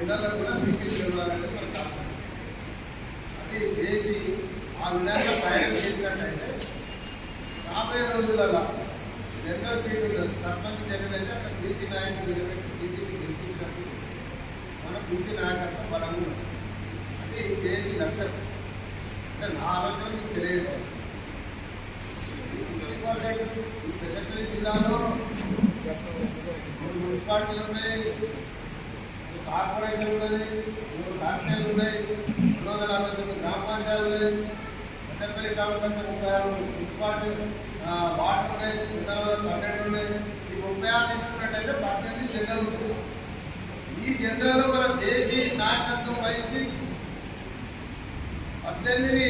ఉంటుంది. కూడా బీసీలు గెలవాలనేది మన కాన్సెప్ట్ అది చేసి ఆ విధంగా ప్రయాణం చేసినట్టయితే రాబోయే రోజులలో జనరల్ సీట్ ఉంటుంది సర్పంచ్ జనరల్ అయితే అక్కడ బీసీ నాయకులు నిలబెట్టి బీసీని గెలిపించినట్టు మన బీసీ నాయకత్వం బలంగా ఉంటుంది అది చేసి లక్ష్యం. అంటే నా ఆలోచన మీకు తెలియజేస్తాను ఈ పెద్దపల్లి జిల్లాలో మున్సిపాలిటీలు ఉన్నాయి. కార్పొరేషన్ ఉన్నది మూడు కాన్స్టేబుల్ ఉన్నాయి రెండు వందల అరవై తొమ్మిది గ్రామ పంచాయతీలు ఉన్నాయి పెద్దపల్లి టౌన్ పంచాయతీ ముప్పై ఆరు మున్సిపాలిటీ ఆ, వార్డు ఉన్నాయి తర్వాత పన్నెండు ఉన్నాయి. ఈ ముప్పై ఆరు తీసుకున్నట్టయితే పద్దెనిమిది జనరల్ ఉంటుంది ఈ జనరల్ మనం చేసి నాయకత్వం వహించి పద్దెనిమిది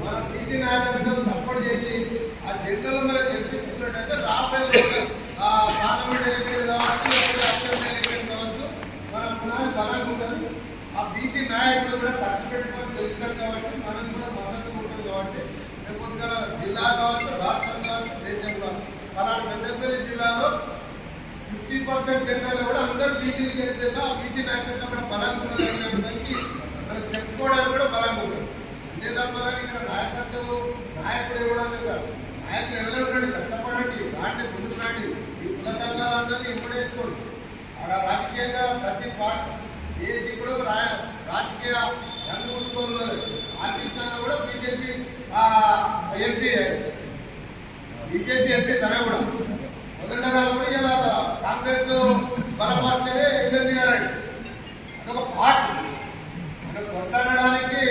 మనం బీసీ నాయకత్వం సపోర్ట్ చేసి ఆ జనరల్ మనం గెలిపించుకున్నట్టయితే రాబోయే పార్లమెంట్ ఎన్నికలు కావచ్చు లేకపోతే అసెంబ్లీ ఎన్నికలు కావచ్చు మన పునాది బలంగా ఉంటుంది ఆ బీసీ నాయకుడు కూడా ఖర్చు పెట్టుకొని గెలుస్తాడు కాబట్టి మనం కూడా మద్దతు ఉంటుంది కాబట్టి. రేపు జిల్లా కావచ్చు రాష్ట్రం కావచ్చు దేశం కావచ్చు. అలాంటి పెద్దపల్లి జిల్లాలో ఫిఫ్టీ పర్సెంట్ జనరల్ కూడా అందరు బీసీ చేస్తున్నా ఆ బీసీ నాయకత్వం కూడా బలంగా ఉన్నది అనే మనం చెప్పుకోవడానికి కూడా బలంగా ఉంటుంది అంతే కానీ ఇక్కడ నాయకత్వం నాయకుడు ఇవ్వడానికి కాదు. నాయకులు ఎవరు ఉండండి కష్టపడండి రాండి ముందుకు రాండి. ఈ కుల సంఘాలందరినీ ఇంపడేసుకోండి అక్కడ రాజకీయంగా ప్రతి పార్టీ ఏసీ కూడా రా- రాజకీయ రంగు మూసుకోవాలి ఆర్టిస్ట్ కూడా బీజేపీ ఎంపీ బీజేపీ ఎంపీ తన కూడా. కూడా ఇలా కాంగ్రెస్ బలపరిచే ఇబ్బంది గారండి. అదొక పార్టీ మనం కొట్లాడడానికి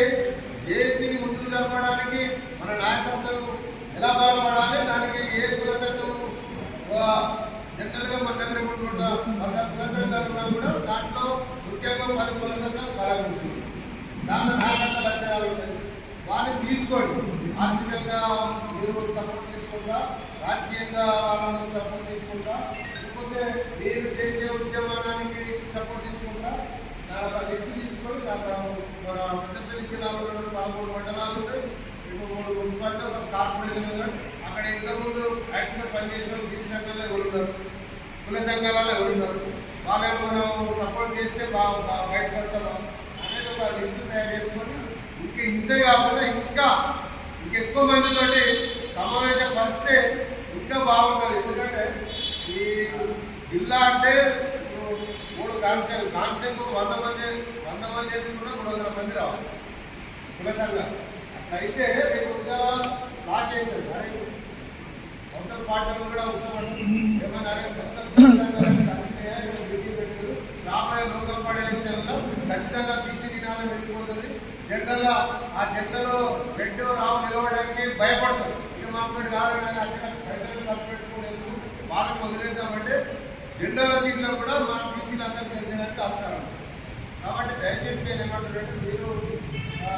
జేసీని ముందుకు జరపడానికి మన నాయకత్వం ఎలా బలపడాలి దానికి ఏ కుల జనరల్గా మన దగ్గర ఉంటుంటా వంద కుల కూడా దాంట్లో ముఖ్యంగా పది కుల సంఘాలు బలంగా ఉంటుంది దాంట్లో నాయకత్వ లక్షణాలు ఉంటాయి. వాటిని తీసుకోండి. ఆర్థికంగా మీరు సపోర్ట్ తీసుకుంటా రాజకీయంగా వాళ్ళని సపోర్ట్ తీసుకుంటా లేకపోతే మీరు చేసే ఉద్యమానికి సపోర్ట్ తీసుకుంటా దాని ఒక లిస్ట్ తీసుకొని దాంట్లో మన పెద్దపల్లి జిల్లాలో పదమూడు మండలాలు ఉంటాయి. ఇప్పుడు మూడు మున్సిపాలిటీ ఒక కార్పొరేషన్ ఉంది. అక్కడ ఇంతకుముందు యాక్టివ్గా పనిచేసిన బీసీ సంఘాల్లో ఎవరు కుల సంఘాలలో ఎవరు వాళ్ళకు మనం సపోర్ట్ చేస్తే బాగా బాగా బయటకు వస్తాం అనేది ఒక లిస్ట్ తయారు చేసుకొని ఇంక ఇంతే కాకుండా ఇంకా ఇంకెక్కువ మందితోటి సమావేశం పరిస్తే ఇంకా బాగుంటుంది. ఎందుకంటే ఈ జిల్లా అంటే మూడు కాన్సెల్ కాన్సెల్ వంద మంది వంద మంది చేసుకున్నా మూడు వందల మంది రావాలి. కుల సంఘాలు అట్లయితే రేపు ఉద్యోగ లాస్ అవుతుంది అరే కొత్త కూడా ఉచ్చమంటారు ఏమన్నా అరే డ్యూటీ పెట్టారు రాబోయే లోకల్ పాడే ఎలక్షన్లో ఖచ్చితంగా బీసీ నినాదం వెళ్ళిపోతుంది జెండాలో ఆ జెండలో రెడ్ రావు నిలవడానికి భయపడతారు. ఇక మాకు కాదు కానీ అట్లా రైతులకు ఖర్చు పెట్టుకోలేదు వాళ్ళకి వదిలేద్దామంటే జెండాల సీట్లో కూడా మన బీసీలు అందరూ తెలియడానికి ఆస్కారం కాబట్టి దయచేసి నేను ఏమంటున్నాను మీరు ఆ,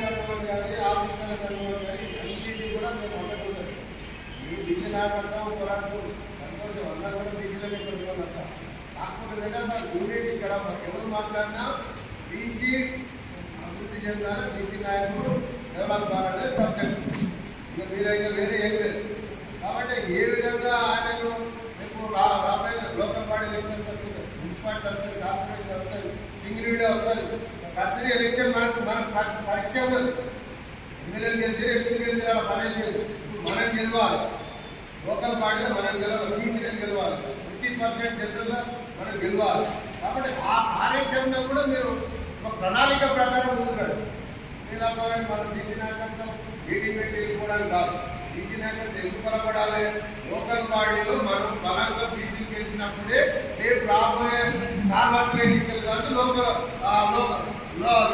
సంఘం కానీ ఆఫ్రికన్ సంఘం కానీ అన్నింటినీ కూడా మేము ఉండకూడదు. ఈ బీసీ పోరాడుతూ పోరాటం సంతోషం కూడా బీసీలకి పెట్టుకోవాలంట కాకపోతే ఏంటంటే యూనిట్ ఇక్కడ మనకి ఎవరు మాట్లాడినా బీసీ అభివృద్ధి చెందాలి బీసీ నాయకులు డెవలప్ కావాలనేది సబ్జెక్ట్. ఇక మీరు ఇంకా వేరే ఏం లేదు. కాబట్టి ఏ విధంగా ఆయనను రేపు రాబోయే లోకల్ బాడీ ఎలక్షన్స్ వస్తుంది మున్సిపాలిటీ వస్తుంది కార్పొరేషన్ వస్తుంది సింగిల్ వీడియో వస్తుంది. ప్రతిదీ ఎలక్షన్ మనకు పరీక్ష ఉండదు. ఎమ్మెల్యేలు గెలిచారు ఎంపీలు గెలిచారు మనం గెలవాలి. లోకల్ పార్టీలో మనం గెలవాలి బీసీలు గెలవాలి ఫిఫ్టీ పర్సెంట్ జనరల్లో మనం గెలవాలి. కాబట్టి ఆ కార్యాచరణ కూడా మీరు ఒక ప్రణాళిక ప్రకారం ముందుకు లేదా మనం టీసీ నాయకత్వం మీటింగ్ పెట్టి వెళ్ళిపోవడానికి కాదు. బీసీ నాయకత్వం ఎందుకు బలపడాలి? లోకల్ బాడీలో మనం బలంగా బీసీలు గెలిచినప్పుడే రేపు రాబోయే సార్వత్రిక ఎన్నికలు కాదు లోకల్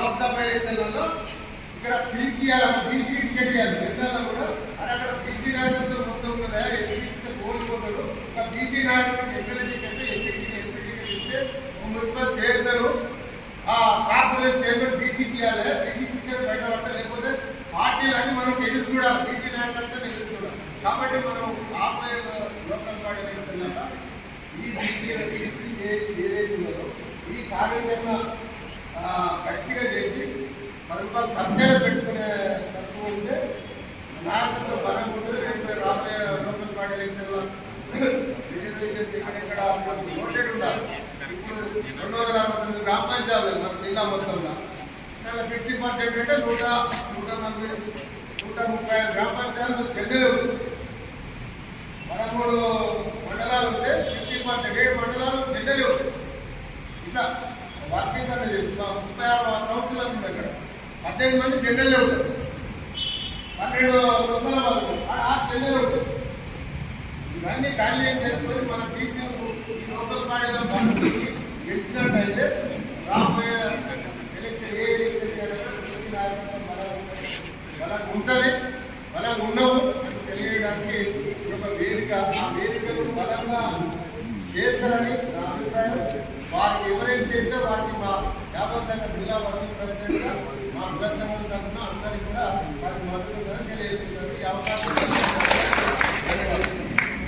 లోక్సభ ఎలక్షన్లలో ఇక్కడ బీసీ బీసీ టికెట్ ఇవ్వాలి. ఎక్కడ కూడా అక్కడ బీసీ నాయకత్వం మొత్తం ఉన్నదా ఎస్సీ వారికి ఎమ్మెల్యే టికెట్ ఎంపీ ఇస్తే మున్సిపల్ చైర్మన్ ఆ కార్పొరేట్ చైర్మన్ డీసీకి ఇవ్వాలి డీసీకి ఇస్తే బయట పడతా లేకపోతే పార్టీలన్నీ మనం ఎదురు చూడాలి డీసీ నాయకులతో ఎదురు చూడాలి కాబట్టి మనం రాబోయే లోకల్ బాడీ ఈ బీసీ టీసీ చేసి ఏదైతే ఈ కార్యాచరణ గట్టిగా చేసి పది రూపాయలు పెట్టుకునే ఖర్చు ఉంటే నాయకత్వం బలం ఉంటుంది రేపు రాబోయే లోకల్ బాడీ ఎలక్షన్లో రిజర్వేషన్స్ ఇక్కడ ఓటెడ్ ఉండాలి ఇప్పుడు రెండు వందల అరవై తొమ్మిది గ్రామ పంచాయతీలు మన జిల్లా మొత్తంలో దాంట్లో ఫిఫ్టీ పర్సెంట్ అంటే నూట నూట నలభై నూట ముప్పై ఐదు గ్రామ పంచాయతీలు చెన్నెలు పదమూడు మండలాలు ఉంటే ఫిఫ్టీ పర్సెంట్ ఏడు మండలాలు చెన్నెలు ఇట్లా వర్గీకరణ అనేది చేస్తున్నాం. ముప్పై ఆరు కౌన్సిలర్లు ఉన్నాయి ఇక్కడ. పద్దెనిమిది మంది జనరల్ ఉంటారు పన్నెండు వందల ఆ జనరల్ ఇవన్నీ ఖాళీ చేసుకొని మన టీసీలు ఈ లోకల్ బాడీలో గెలిచినట్టయితే రాబోయే